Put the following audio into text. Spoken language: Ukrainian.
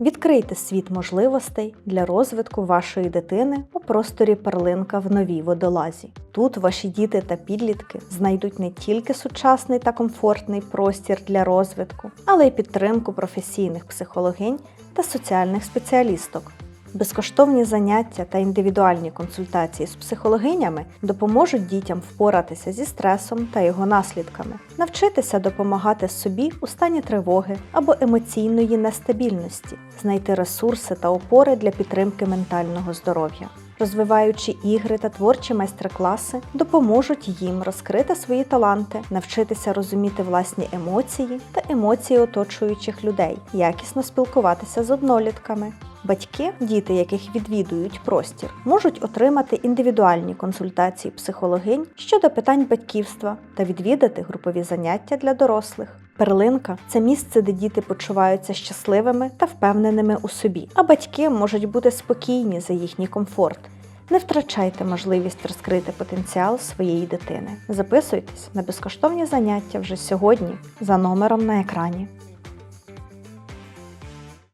Відкрийте світ можливостей для розвитку вашої дитини у просторі перлинка в новій водолазі. Тут ваші діти та підлітки знайдуть не тільки сучасний та комфортний простір для розвитку, але й підтримку професійних психологинь та соціальних спеціалісток. Безкоштовні заняття та індивідуальні консультації з психологинями допоможуть дітям впоратися зі стресом та його наслідками, навчитися допомагати собі у стані тривоги або емоційної нестабільності, знайти ресурси та опори для підтримки ментального здоров'я. Розвиваючи ігри та творчі майстер-класи допоможуть їм розкрити свої таланти, навчитися розуміти власні емоції та емоції оточуючих людей, якісно спілкуватися з однолітками. Батьки, діти, яких відвідують простір, можуть отримати індивідуальні консультації психологинь щодо питань батьківства та відвідати групові заняття для дорослих. Перлинка це місце, де діти почуваються щасливими та впевненими у собі, а батьки можуть бути спокійні за їхній комфорт. Не втрачайте можливість розкрити потенціал своєї дитини. Записуйтесь на безкоштовні заняття вже сьогодні за номером на екрані.